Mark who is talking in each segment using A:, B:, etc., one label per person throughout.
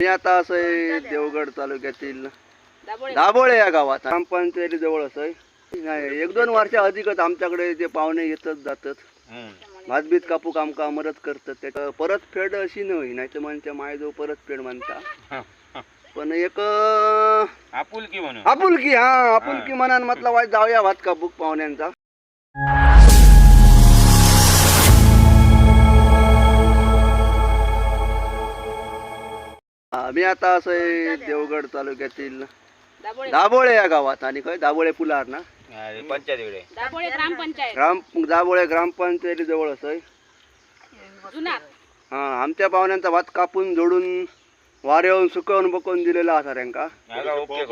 A: मी आता असं आहे देवगड तालुक्यातील दाभोळे. या गावात. ग्रामपंचायती जवळ असं आहे. नाही एक दोन वर्षा अधिकच आमच्याकडे ते पाहुणे येतच जातात भातबीत कापूक आमका मदत करतात. त्याच्या परत फेड अशी नाही नाही तर म्हणच्या मायजो परत फेड म्हणता. पण एक
B: आपुलकी म्हणून.
A: आपुलकी हा आपुलकी मनान म्हटलं वाईट जाऊया भात कापूक पाहुण्यांचा. हा, मी आता असं आहे देवगड तालुक्यातील दाभोळे. या गावात आणि काय दाभोळे पुलार ना?
B: अरे पंचायतीकडे
C: दापोळे ग्रामपंचायत
A: ग्राम ग्रामपंचायती जवळ असं हा आमच्या पाहुण्यांचा भात कापून जोडून वाऱ्यावरून सुकवून बकवून दिलेला असा त्यांका.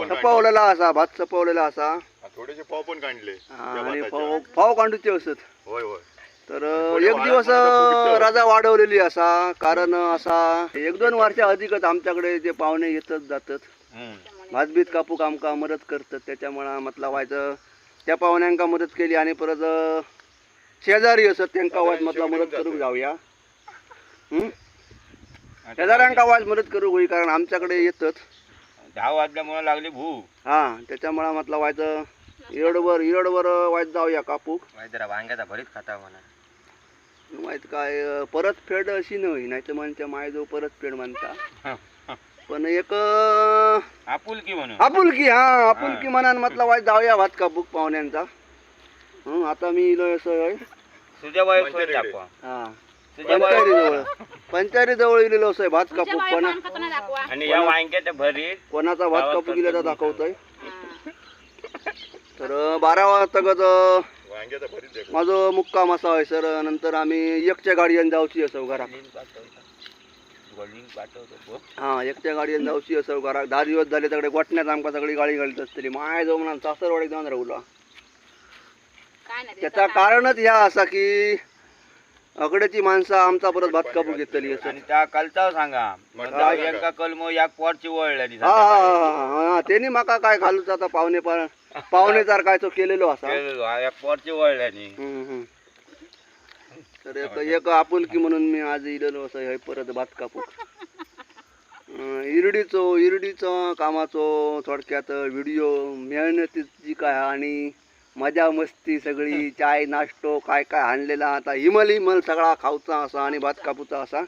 A: सपवलेला असा भात सपवलेला असा.
D: थोडेसे पाव पण काढले.
A: हा, आणि फाव कांडूचे असत
D: होय होय.
A: तर एक दिवस रजा वाढवलेली असा कारण असा एक दोन वर्षा अधिकच आमच्याकडे ते पाहुणे येतच जातात. भातबीत कापूक आमका मदत करतात त्याच्यामुळं म्हटलं व्हायचं त्या पाहुण्यांका मदत केली आणि परत शेजारी असत त्यांका वाज म्हटलं मदत करूक जाऊया? शेजाऱ्यांका वाज मदत करूक होई कारण आमच्याकडे येतात.
B: दहा वाजल्यामुळे लागली भू
A: हा त्याच्यामुळं म्हटलं व्हायचं इरडवर इरडवर वाईट जाऊया कापूक.
B: जरा वांग्याचा भरीत खाता म्हणा.
A: माहीत काय अं, परत फेड अशी नाही नाही तर म्हणते मायजो परत फेड म्हणता. पण एक
B: आपुलकी म्हणून.
A: आपुलकी हा आपुलकी मनान म्हटलं वाईट जाऊया भात कापूक पाहुण्यांचा. हं, आता मी इलो असं
B: सुजाबाई. दाखवा.
A: हा.
B: सुजाबाई
A: पंचायती जवळ पंचायती जवळ इलेलो असं भात कापूक कोणा
C: दाखवा?
B: आणि या वांग्याच्या भरीत
A: कोणाचा भात
B: गावात
A: कापूक गेल्याचा दाखवतोय? तर बारा
D: भरीत देखो
A: माझं मुक्काम असा आहे सर. नंतर आम्ही एकच्या गाडीयान जाऊची असं
B: पाठवतो.
A: हा एकट्या गाडीन जाऊची असं घरात दहा दिवस झाले तकडे गोठण्यात आमका सगळी गाडी घालत असतली. माय जाऊ म्हणा सासरवाडीत जाऊन राहुला.
C: काय नाही
A: त्याचा कारणच ह्या असा की अकडेची माणसं आमचा परत भात कापू घेतली असं
B: आणि त्या कलचाव सांगा. कलम या पोटची वळल्यानी
A: हा हा हा, हा हा. त्यांनी माका काय घालूच आता पाहुणे पाहुणेचार काय तो केलेलो असा.
B: या पोटची वळल्यानी.
A: हम्म, हम्म. तर एक एक आपुलकी म्हणून मी आज इलेलो असं हे परत भात कापू अं, इरडीचो इरडीचं कामाचो थोडक्यात व्हिडिओ मेहनतीची काय आणि मजा मस्ती सगळी चाय नाश्तो काय काय आणलेला आता हिमल हिमल सगळा खाऊचा असा आणि भात कापूचा असा.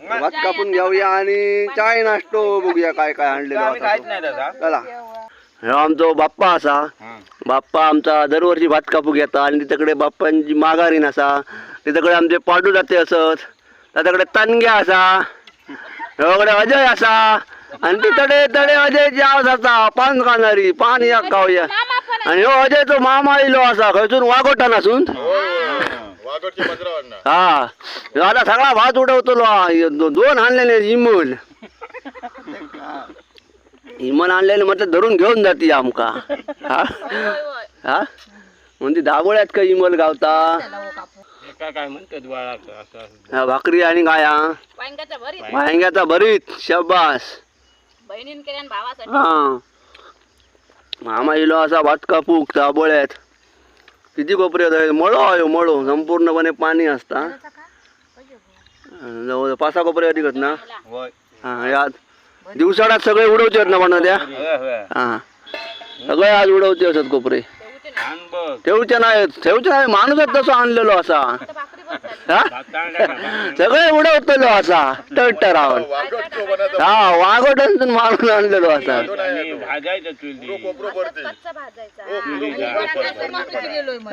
A: भात कापून घेऊया आणि चाय नाश्तो बघूया काय काय आणलेला
B: आम्ही
A: असा
B: काहीच
A: तो.
B: नाही तसा
A: चला. ह्यो आमचो बाप्पा असा.
B: हं.
A: बाप्पा आमचा दरवर्षी भात कापूक येता आणि तिकडे बाप्पांची माघारीन असा. तिकडे आमचे पाडू जाते असत. त्याच्याकडे तनग्या असा. ह्योकडे अजय असा. आणि तिकडे तडे अजयची आवाज असा. पान खाणारी पान या खाऊया आणि ह्यो अजयचो मामा इलो असा. खंयसून वागोटा नसून
D: वाघडची पंधरा वाजणार
A: हा. आता सगळा भात उडवतलो. दोन आणलेले इमूल इमल आणलेले म्हटलं धरून घेऊन जाते आमका. हा? हा? म्हणजे दाबोळ्यात का इमल गावता?
B: काय काय म्हणतात
A: हा, भाकरी आणि गाया
C: वांग्याचा भरीत.
A: वांग्याचा भरीत शब्बास.
C: बहिणीन केल्यान भावासाठी.
A: हा. मामा इलो असा भात कापूक दाबोळ्यात किती कोपरे आहेत? मळो आहे मळो. संपूर्णपणे पाणी असता. जवळ पाच सहा कोपरे अधिक आहेत ना?
B: होय.
A: हा यात. दिवसाळ्यात सगळे उडवचे आहेत ना पण त्या. हा. सगळे आज उडवते असत कोपरे. ठेवचे नाहीत ठेवचे नाही माणूसच तसं आणलेलो असा. हा? सगळे उडवतलो असा टटरावून
D: वाघडचो बनाचा
A: हा वाघोटांतून मारून आणलेलो असा.
D: हो,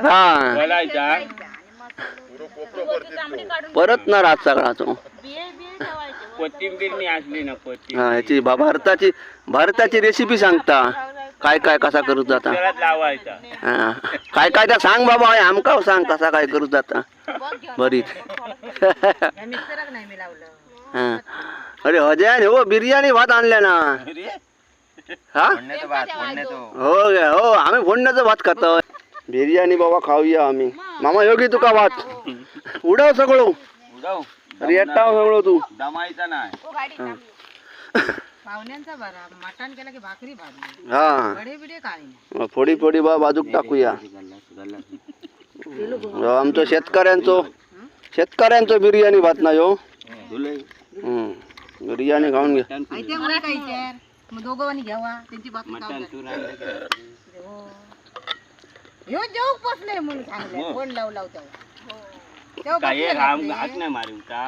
A: हा? परत ना रात सगळा तो
B: कोथिंबीरनी असली ना कोथिंबीर.
A: हा ह्याची भा- भारताची भारताची रेसिपी सांगता. काय काय कसा करू जाता?
B: घरात लावायचा.
A: हा. काय काय त्या सांग बाबा हे आमका सांग कसा काय करू जाता. बरीच हा. अरे हजान हो बिर्याणी भात आणल्या ना. हा?
B: भात
A: हो गे, हो आम्ही फोडण्याचं भात खातो. बिर्याणी बाबा खाऊया आम्ही. मामा योगी तुका भात. उडव सगळं.
B: उडव.
A: सगळं तू.
B: दमायचा नाही.
C: हो, गाडी थांबली.
E: पाहुण्यांचा बरा. मटण केलं की भाकरी भाजली
A: हा.
E: बडे बिडे काय नाही.
A: मग फोडी फोडी बा बाजूक टाकूया. हो, आमचं शेतकऱ्यांचो शेतकऱ्यांचो बिर्याणी भात ना हम्म. बिर्याणी खाऊन घे.
E: ऐकते मला काय विचार? मग दोघं घ्यावा त्यांची बातमी
B: मटण तू राहिलं का?
E: हो. ह्यो म्हणून सांगले तेव्हा?
B: काय राम. हाक नाही मारू का?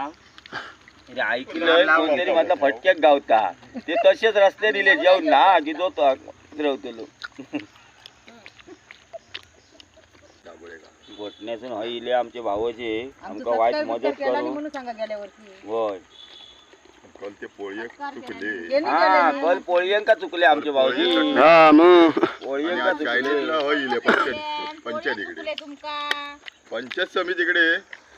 B: अरे ऐकलं कोणतरी म्हटलं फटक्यात गावता. ते तसेच रस्ते दिले जेवण ना तो उतरवतलो घोटण्यातून हईले आमचे भावाचे. आमका वाईट मदत करू. होय.
D: कल ते पोळी चुकले.
B: हा
E: केलं
B: पोळीयंका चुकले आमचे भाऊजी?
A: हा मग.
B: पोळीयंका चुकले?
D: पंचायत पंचायत इकडे. पंचायत समितीकडे.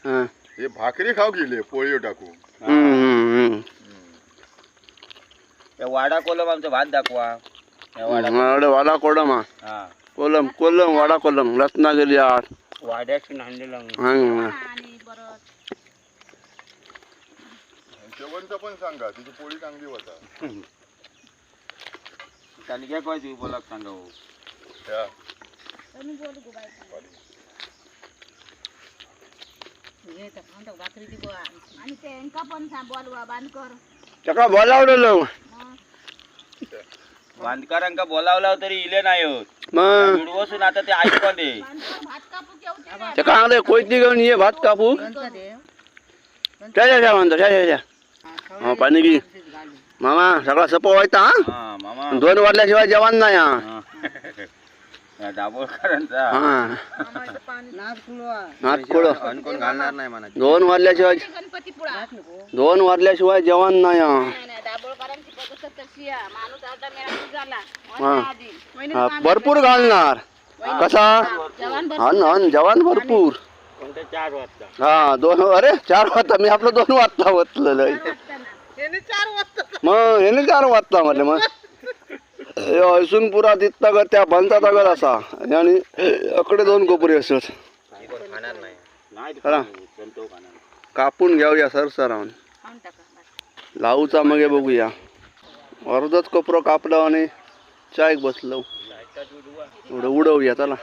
A: हा.
D: हे भाकरी खाऊ गेले पोळी टाकू
A: हम्म, हम्म, हम्म.
B: त्या वाडा कोलम आमचा भात दाखवा. त्या वाडा
A: वाडा वाडा कोलम हा.
B: हा.
A: कोलम कोलम वाडा कोलम रत्नागिरी आठ.
B: वाड्याशी आणलेला
A: हम्म.
C: आणि
D: जेवणचं पण सांगा तिची पोळी चांगली होता.
B: काय पाहिजे बोला सांगा हो.
D: त्या
C: तुम्ही बोल गो बाई
E: हे तर खाऊन भाकरी ती गोळा
C: आणि ते यांका पण बोलवा
A: त्याका बोलावलेलं
B: बांधकारांका बोलावला तरी इले नाही होत.
A: मग?
B: मिळवसून आता ते ऐकवा दे.
C: भात कापू केवते
A: कोयती घेऊन ये भात कापू.
E: कोणता देव
A: त्या त्या म्हणतो त्या त्या हा, पाणी घे. मामा सगळा सपो व्हायचा हा?
B: मामा.
A: दोन वाजल्याशिवाय जेवण नाही हा.
B: दाभोळकरांचा.
A: हा.
B: घालणार नाही म्हणा
A: दोन वाजल्याशिवाय
C: पुळा
A: दोन वाजल्याशिवाय जेवण नाही हा.
C: नाही नाही दाबोळकरांची पद्धत तशी आहे. माणूस अर्धा मेळा झाला
A: हा.
C: आधी
A: हा, भरपूर घालणार. कसा?
C: जवान
A: हा ना जवान भरपूर.
B: कोणत्या चार वाजता
A: हा दोन अरे चार वाजता. मी आपलं दोन वाजता वतलेलं मग हे चार वाजता म्हटलं मग. हयसून पुरा तिथता ग त्या बनता तगत असा. आणि अकडे दोन कोपरे असत कापून घेऊया सर
C: टाका
A: लावूचा मग बघूया. अर्धच कोपरं कापलं आणि चाय बसलो. उडवूया चला.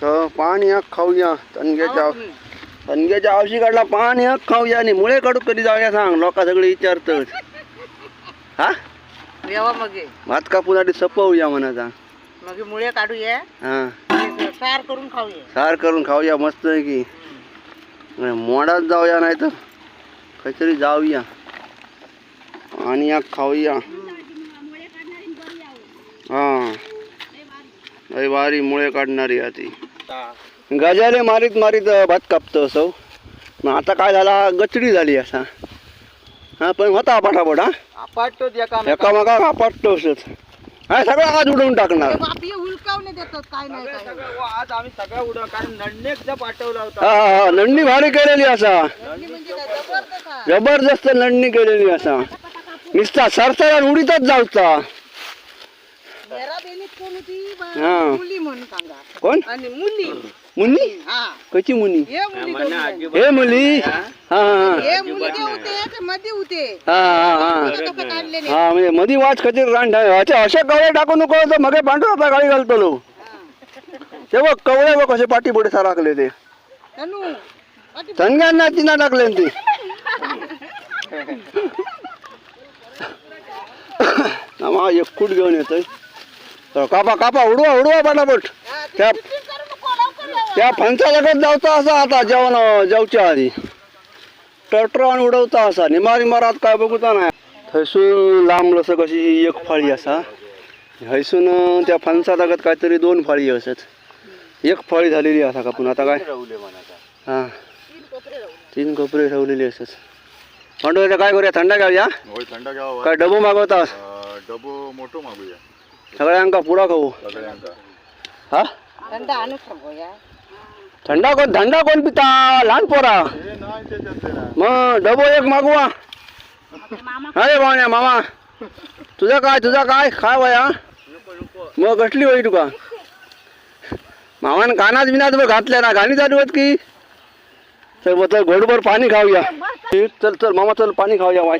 A: तर पाणी आग खाऊया. तणग्याच्या तणग्याच्या आवशी काढला पाणी आग खाऊया आणि मुळे काढू कधी जाऊया सांग. लोक सगळे विचारतात. हा?
E: येवा मग. ये.
A: भात सपवूया म्हणाचा
E: मग हे मुळे काढूया
A: हा.
E: सार करून खाऊया
A: सार करून खाऊया मस्त आहे की. मोडात जाऊया नाही तर काहीतरी जाऊया आणि आग खाऊया हा. भारी मुळे काढणारी आहे ती. गजाले मारीत मारीत अं, भात कापतो असं मग आता काय झाला? गचडी झाली असा. हा पण होता पटापट हा?
B: आपटतो एका
A: एका मगा. आपटतो असत हा सगळा आज उडवून टाकणार.
E: हुलकावणे देतात काय नाही काय
B: आज आम्ही सगळं उडव कारण पाठवला होता.
A: हा हा हा नंदी भारी केलेली असा.
E: म्हणजे काय जबरदस्त आहे.
A: जबरदस्त लढणी केलेली असा. नुसता सरसरान उडीतच जाऊचा
E: मेरा बेनीत कोण होती? बा-
A: हा.
E: मुली म्हणून सांगा.
A: कोण?
E: आणि मुली.
A: मुनी
E: हा.
A: कशी मुनी
E: हे मुली.
A: हे मुली हा. हा
E: हे मुली जे होते ते मध्ये होते.
A: हा हा हा.
E: आता कसं काढले नाही.
A: हा म्हणजे मधी वाच खतीर रान अच्छा अशा कवळे टाकू नको तर मगे पांढरा आता गाडी घालतो लो ते बघ कवळे बघ कसे पाठी पुढे साराकले ते.
E: तनू
A: संज्ञांना तिना टाकले ते. मा एक फूट घेऊन येतोय. तर कापा कापा उडवा उडवा पटापट. त्या त्या फणसा लगत जाऊचा असा आता जेवण जेवच्या आधी. टर्टरान उडवता असा. निमारी मारात काय बघूचा नाही. थंयसून लांब लस कशी एक फाळी असा. हयसून त्या फणसा लागत काहीतरी दोन फाळी असत. एक फाळी झालेली असा कापून. आता काय? हा. तीन कोपरे ठेवलेली असत. म्हणतो काय करूया? थंडा घ्यावया काय डबो मागवता?
D: डबो मोठो मागूया.
A: सगळ्यांका पुडा खाऊ. हा?
E: धंदा आणू भोया
A: थंडा कोण धंदा कोण पिता? लहान पोरा? मग डबो एक मागवा. अरे भावण्या मामा. तुझा काय तुझा काय? खा वया. मग कसली होई तुका? मामान कानात बिनात बघ घातल्या ना. गाणी चालू होत की? चल मग चल घोडभर पाणी खाऊया. चल चल मामा चल पाणी खाऊया वाय.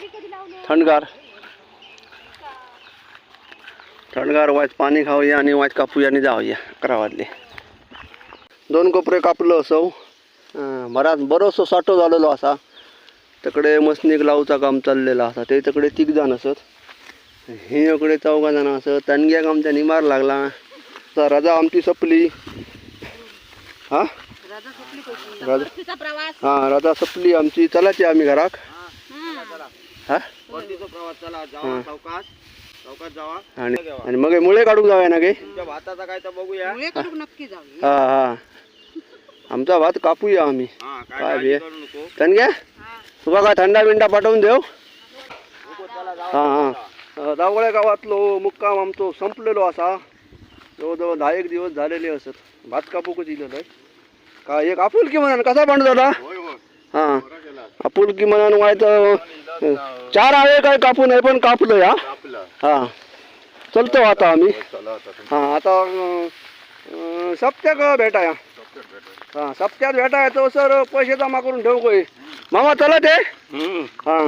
A: थंडगार. थंडगार वाच पाणी खाऊया आणि वाच कापूया आणि जाऊया. अकरा वाजले. दोन कोपरे कापलं असो. बराच बरोचसो साठो झालेलो असा. तकडे मसनीक लावचा काम चाललेलं असा. ते तकडे तिग जाण असत. हे इकडे चौघा जण असत. तणग्याक आमच्या निमार लागला. आता रजा आमची सपली. हा?
E: राजा
A: हा रजा सपली आमची. चलाची आम्ही घराक हा. आणि आणि मग हे मुळे काढूक जाऊया ना गे?
B: भाताचा काय तर बघूया.
E: नक्की जाऊ
A: हा हा. आमचा भात कापूया आम्ही.
B: हा
A: काय
B: नको.
A: तणग्या तुका काय थंडा बिंडा पाठवून देऊ हा हा. दावळे गावातलो मुक्काम आमचो संपलेलो असा. जवळजवळ दहा एक दिवस झालेले असत. भात कापूकच इलेलो आहे का एक आपुलकी म्हणान कसा
D: होय होय.
A: हा. आपुलकी म्हणान वायत चार आवे काय कापू नये पण कापलं या हा. चलतो आता आम्ही.
D: तुमच्या
A: हा आता सप्त्याक भेटाया. हा सप्त्यात भेटाया तो सर पैसे जमा करून ठेवू मामा चला ते. हा.